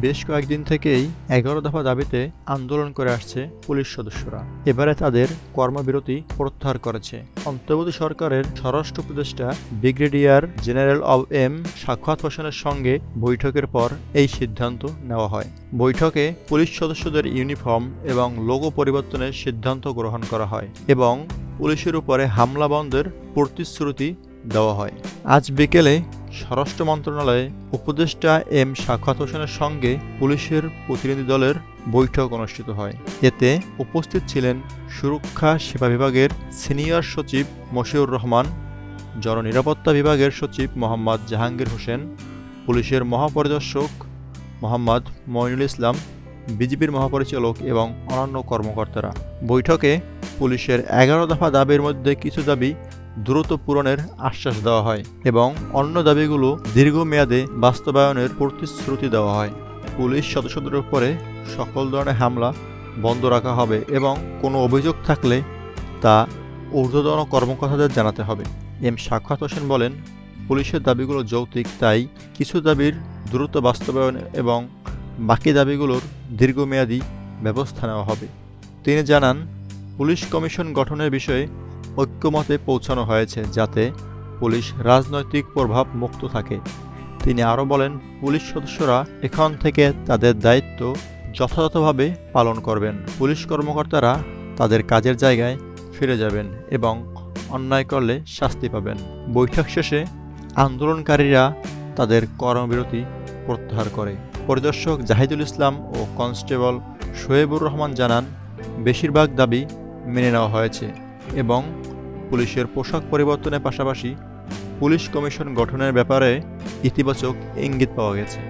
বেশ কয়েকদিন থেকেই এগারো দফা দাবিতে আন্দোলন করে আসছে পুলিশ সদস্যরা। এবারে তাদের কর্মবিরতি প্রত্যাহার করেছে। অন্তর্বর্তী সরকারের স্বরাষ্ট্র উপদেষ্টা ব্রিগেডিয়ার জেনারেল অব এম সাক্ষাৎ হোসেনের সঙ্গে বৈঠকের পর এই সিদ্ধান্ত নেওয়া হয়। বৈঠকে পুলিশ সদস্যদের ইউনিফর্ম এবং লোগো পরিবর্তনের সিদ্ধান্ত গ্রহণ করা হয় এবং পুলিশের উপরে হামলা বন্ধের প্রতিশ্রুতি দেওয়া হয়। আজ বিকেলে স্বরাষ্ট্র মন্ত্রণালয়ে উপদেষ্টা এম সাখাত হোসেনের সঙ্গে পুলিশের প্রতিনিধি দলের বৈঠক অনুষ্ঠিত হয়। এতে উপস্থিত ছিলেন সুরক্ষা সেবা বিভাগের সিনিয়র সচিব মশিউর রহমান, জননিরাপত্তা বিভাগের সচিব মোহাম্মদ জাহাঙ্গীর হোসেন, পুলিশের মহাপরিদর্শক মোহাম্মদ মঈনুল ইসলাম, বিজিবির মহাপরিচালক এবং অন্যান্য কর্মকর্তারা। বৈঠকে পুলিশের এগারো দফা দাবির মধ্যে কিছু দাবি দ্রুত পূরণের আশ্বাস দেওয়া হয় এবং অন্য দাবিগুলো দীর্ঘমেয়াদে বাস্তবায়নের প্রতিশ্রুতি দেওয়া হয়। পুলিশ সদস্যদের উপরে সকল ধরনের হামলা বন্ধ রাখা হবে এবং কোনো অভিযোগ থাকলে তা ঊর্ধ্বতন কর্মকর্তাদের জানাতে হবে। এম সাক্ষাৎ হোসেন বলেন, পুলিশের দাবিগুলো যৌক্তিক, তাই কিছু দাবির দ্রুত বাস্তবায়ন এবং বাকি দাবিগুলোর দীর্ঘমেয়াদী ব্যবস্থা নেওয়া হবে। তিনি জানান, পুলিশ কমিশন গঠনের বিষয়ে ঐক্যমতে পৌঁছানো হয়েছে যাতে পুলিশ রাজনৈতিক প্রভাব মুক্ত থাকে। তিনি আরও বলেন, পুলিশ সদস্যরা এখন থেকে তাদের দায়িত্ব যথাযথভাবে পালন করবেন। পুলিশ কর্মকর্তারা তাদের কাজের জায়গায় ফিরে যাবেন এবং অন্যায় করলে শাস্তি পাবেন। বৈঠক শেষে আন্দোলনকারীরা তাদের কর্মবিরতি প্রত্যাহার করে। পরিদর্শক জাহিদুল ইসলাম ও কনস্টেবল শোয়েবুর রহমান জানান, বেশিরভাগ দাবি মেনে নেওয়া হয়েছে। এবং পুলিশের পোশাক পরিবর্তনের পাশাপাশি পুলিশ কমিশন গঠনের ব্যাপারে ইতিবাচক ইঙ্গিত পাওয়া গেছে।